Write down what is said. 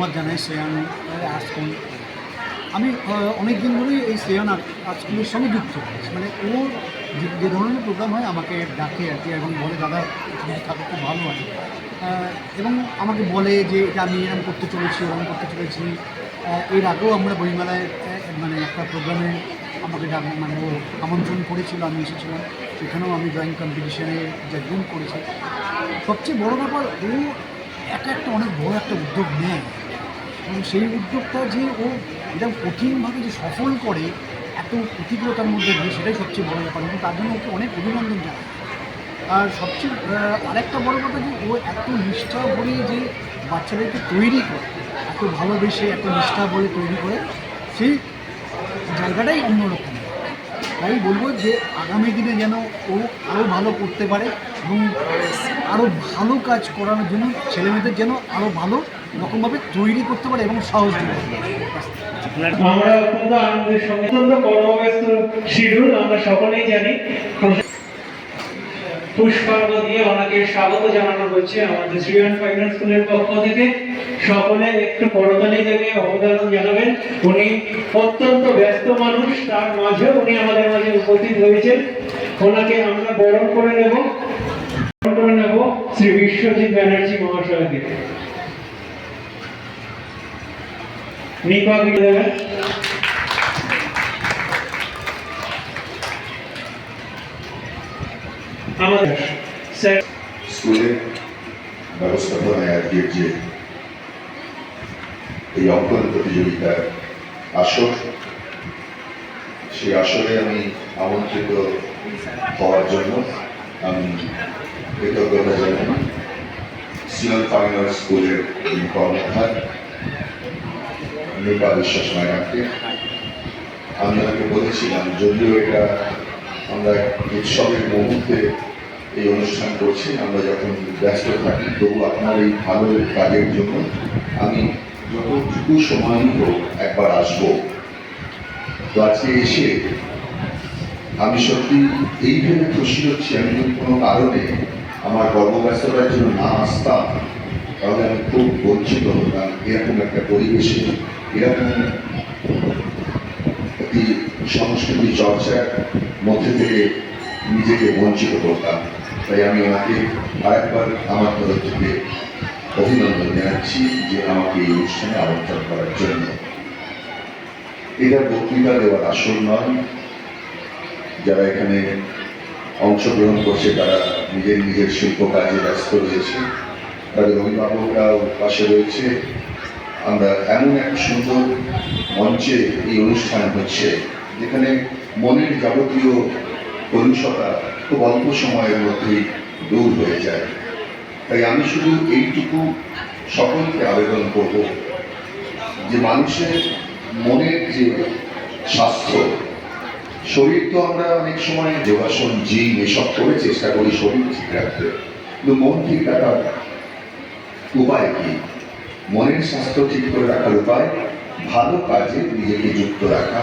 ধন্যবাদ জানাই Shreyan art school আমি অনেক দিন ধরেই এই শ্রেয়ান আর্ট আর্ট স্কুলের সঙ্গে যুক্ত। মানে ওর যে ধরনের প্রোগ্রাম হয়, আমাকে ডাকে আর কি, এবং বলে, দাদা থাকো, খুব ভালো হয় এবং আমাকে বলে যে, এটা আমি এরকম করতে চলেছি, ওরকম করতে চলেছি। এর আগেও আমরা বইমেলায় মানে একটা প্রোগ্রামে আমাকে মানে ও আমন্ত্রণ করেছিল, আমি এসেছিলাম। সেখানেও আমি ড্রয়িং কম্পিটিশনে জয়গুন করেছি। সবচেয়ে বড় ব্যাপার, ও একা একটা অনেক বড় একটা উদ্যোগ নেয়। এবং সেই উদ্যোগটা যে ও এটা কঠিনভাবে যে সফল করে, এত প্রতিকূলতার মধ্যে দিয়ে সেটাই সবচেয়ে বড় ব্যাপার। এবং তার জন্য ওকে অনেক অভিনন্দন জানাই। আর সবচেয়ে আরেকটা বড় কথা যে ও এত নিষ্ঠা ভরে যে বাচ্চাদেরকে তৈরি করে, এত ভালোবেসে এত নিষ্ঠা ভরে তৈরি করে, সেই জায়গাটাই অন্যরকম। তাই বলব যে আগামী দিনে যেন ও আরও ভালো করতে পারে এবং আরও ভালো কাজ করানোর জন্য ছেলেমেয়েদের যেন আরও ভালো রকমভাবে তৈরি করতে পারে এবং পারে। আমরা অত্যন্ত আনন্দের সঙ্গে, অত্যন্ত কর্মব্যস্ত শিডিউল, আমরা সকলেই জানি পুষ্পার্ঘ দিয়ে ওনাকে স্বাগত জানানো হচ্ছে আমাদের শ্রীরান ফাইন্যান্স স্কুলের পক্ষ থেকে। সকলে একটু করতালি অবদান জানাবেন। উনি অত্যন্ত ব্যস্ত মানুষ, তার মাঝেও উনি আমাদের মাঝে উপস্থিত হয়েছেন। ওনাকে আমরা বরণ করে নেব। বরণ করে নেব শ্রী বিশ্বজিৎ ব্যানার্জি মহাশয়কে। নিপা দেবেন আমাদের স্যার স্কুলের ব্যবস্থাপনায় আজকের যে এই অঙ্কন প্রতিযোগিতার আসর সেই আসরে আমি আমন্ত্রিত হওয়ার জন্য আমি কৃতজ্ঞতা জানাই সিয়ন ফাইনাল স্কুলের কর্মধার নিপা বিশ্বাস ম্যাডামকে আমি ওনাকে বলেছিলাম, যদিও এটা আমরা উৎসবের মুহূর্তে এই অনুষ্ঠান করছি, আমরা যখন ব্যস্ত থাকি, তবু আপনার এই ভালো কাজের জন্য আমি যতটুকু সময় হোক একবার আসব। তো আজকে এসে আমি সত্যি এই ভেবে খুশি হচ্ছি, আমি যদি কোনো কারণে আমার কর্মব্যস্ততার জন্য না আসতাম, তাহলে আমি খুব বঞ্চিত হতাম, এরকম একটা পরিবেশে এরকম একটি সংস্কৃতি চর্চার মধ্যে থেকে নিজেকে বঞ্চিত করতাম। তাই আমি ওনাকে আরেকবার আমার তরফ থেকে অভিনন্দন জানাচ্ছি যে আমাকে এই অনুষ্ঠানে আমন্ত্রণ করার জন্য। এটা বক্তৃতা দেওয়ার আসল নয়। যারা এখানে অংশগ্রহণ করছে, তারা নিজের নিজের শিল্প কাজে ব্যস্ত রয়েছে। তাদের অভিভাবকরাও পাশে রয়েছে। আমরা এমন এক সুন্দর মঞ্চে এই অনুষ্ঠান হচ্ছে, যেখানে মনের যাবতীয় কলুষতা খুব অল্প সময়ের মধ্যেই দূর হয়ে যায়। তাই আমি শুধু এইটুকু সকলকে আবেদন করব যে মানুষের মনের যে স্বাস্থ্য, শরীর তো আমরা অনেক সময় যোগাসন, জিম এসব করে চেষ্টা করি শরীর ঠিক রাখতে। কিন্তু মন ঠিক রাখার উপায় কি? মনের স্বাস্থ্য ঠিক করে রাখার উপায় ভালো কাজে নিজেকে যুক্ত রাখা।